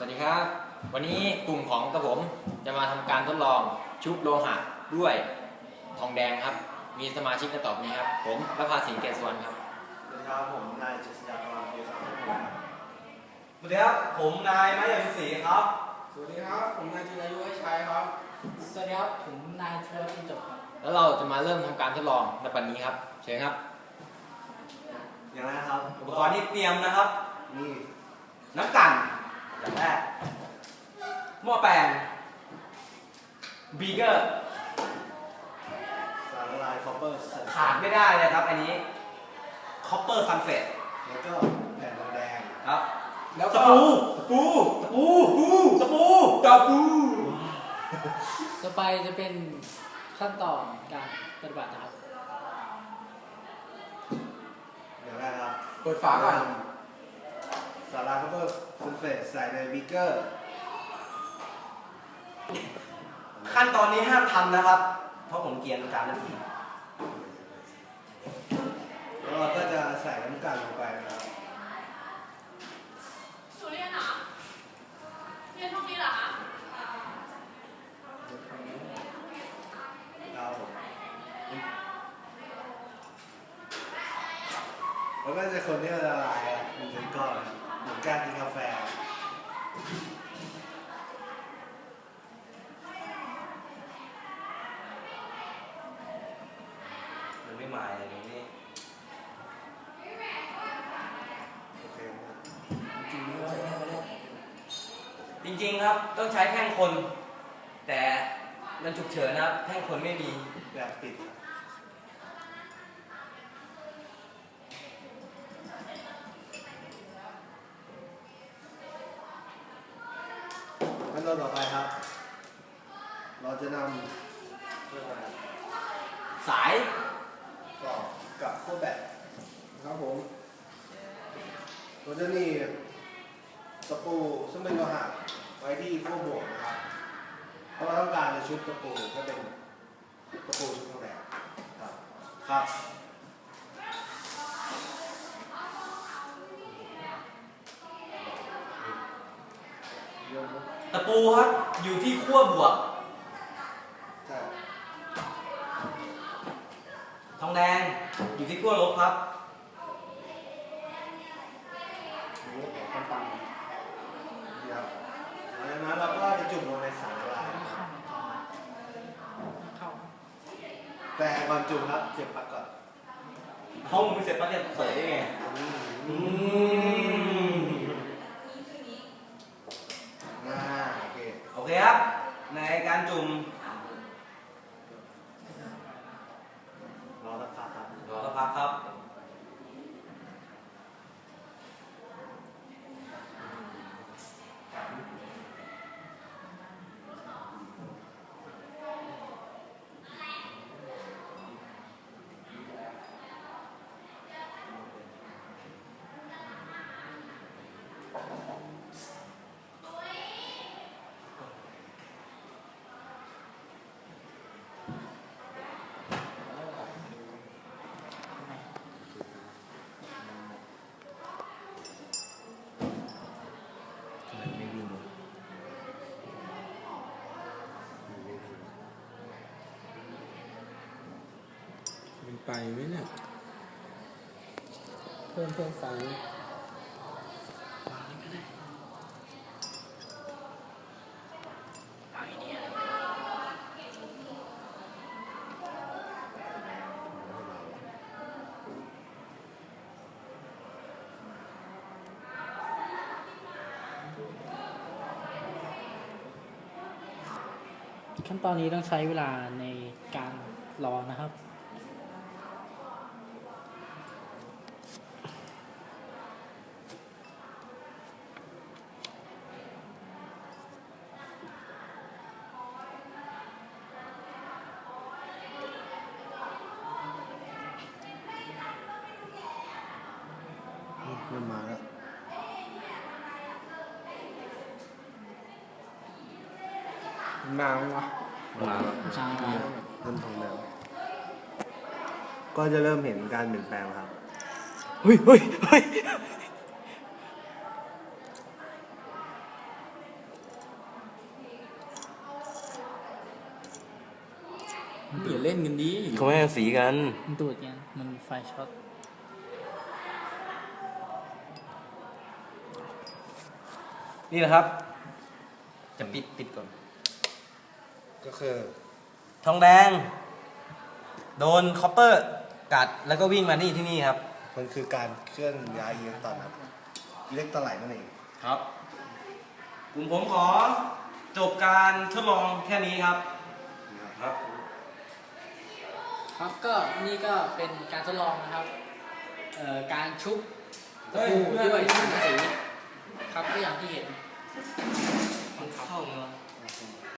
สวัสดีครับ วันนี้กลุ่มของกระผมจะมาทำการทดลองชุบโลหะด้วยทองแดงครับ มีสมาชิกกันต่อไปนี้ครับ ผมประภาสิงห์เกศสวรรณครับสวัสดีครับผมนายจิตรยากรเกียรติศักดิ์ครับสวัสดีครับผมนายไม้ยาวิศรีครับ สวัสดีครับผมนายจิรายุให้ชัยครับ สวัสดีครับผมนายเทรวินจบครับ แล้วเราจะมาเริ่มทำการทดลองในปันนี้ครับ เชิญครับ อย่างแรกครับอุปกรณ์ที่เตรียมนะครับนี่น้ำกัน อย่างแรกหม้อแปลงบีเกอร์สารละลายคอปเปอร์สันขาดไม่ได้เลยครับอันนี้คอปเปอร์ซันเฟตแล้วก็แผ่นทองแดงครับแล้วตะก็ปูตะปูตะปูตะปูตะปูต่อไปจะเป็นขั้นตอนการปฏิบัตินะครับอย่างแรกครับ เปิดฝาก่อนสารละลายคอปเปอร์ซันเฟตใส่ในบิ๊กเกอร์ ขั้นตอนนี้ห้ามทำนะครับ เพราะผมเกรียนการนาทีแล้วเราก็จะใส่น้ำกันลงไปนะครับหนูเรียนเหรอเรียนพวกนี้เหรอคะครับผมแล้วก็จะคนที่มันละลายอะมันเป็นก้อนนะครับ เหมือนการกินกาแฟมันไม่มาเลยนไม่โอเคนะจริงๆครับต้องใช้แท่งคน แต่มันฉุกเฉินนะครับ แท่งคนไม่มี แบบปิดขั้น ตอนต่อไปครับ เราจะนำเรื่องอะไรสายต่อกับขั้วแบตนะครับผมเราจะนี่ตะปูซึ่งเป็นโลหะไว้ที่ขั้วบวกนะครับเพราะเราต้องการจะชุบตะปูก็เป็นตะปูชุบทองแดงครับครับ บตะปูครับอยู่ที่ขั้วบวก ใช่ ทองแดงอยู่ที่ขั้วลบครับดูว่าขั้นตอนนี้ครับหลังจากนั้นเราก็จะจุ่มลงในสารละลายเข้าแต่ก่อนจุ่มครับเสียบปลั๊กก่อนห้องมึงเสร็จปั๊บเนี่ยเปิดได้ไง อืม อ่าโอเค โอเคครับ ในการจุ่มรอสักพักครับรอสักพักครับมัน ไปไหมเนี่ย เพิ่มเพิ่มฟังขั้นตอนนี้ต้องใช้เวลาในการรอนะครับ มันมาแล้วนาวะมาแช้เริ่มทองแดงก็จะเริ่มเห็นการเปลี่ยนแปลงครับ เฮ้ยเฮ้ยเฮ้ยเดี๋ยวเล่นกันดีเขาไม่ให้สีกันตรวจกันมันไฟช็อต นี่นะครับ จะปิดปิดก่อน ก็คือ ทองแดง โดนคอปเปอร์ กัดแล้วก็วิ่งมานี่ที่นี่ครับ มันคือการเคลื่อนย้ายอิเล็กตรอนครับอิเล็กตรอนไหลนั่นเองครับ กลุ่มผมขอจบการทดลองแค่นี้ครับครับ ครับก็นี่ก็เป็นการทดลองนะครับเอ่อการชุบตะเฮ้ยปูเพื่อนด้วยสังกะสี ครับก็อย่างที่เห็น มันเข้าเลยวะ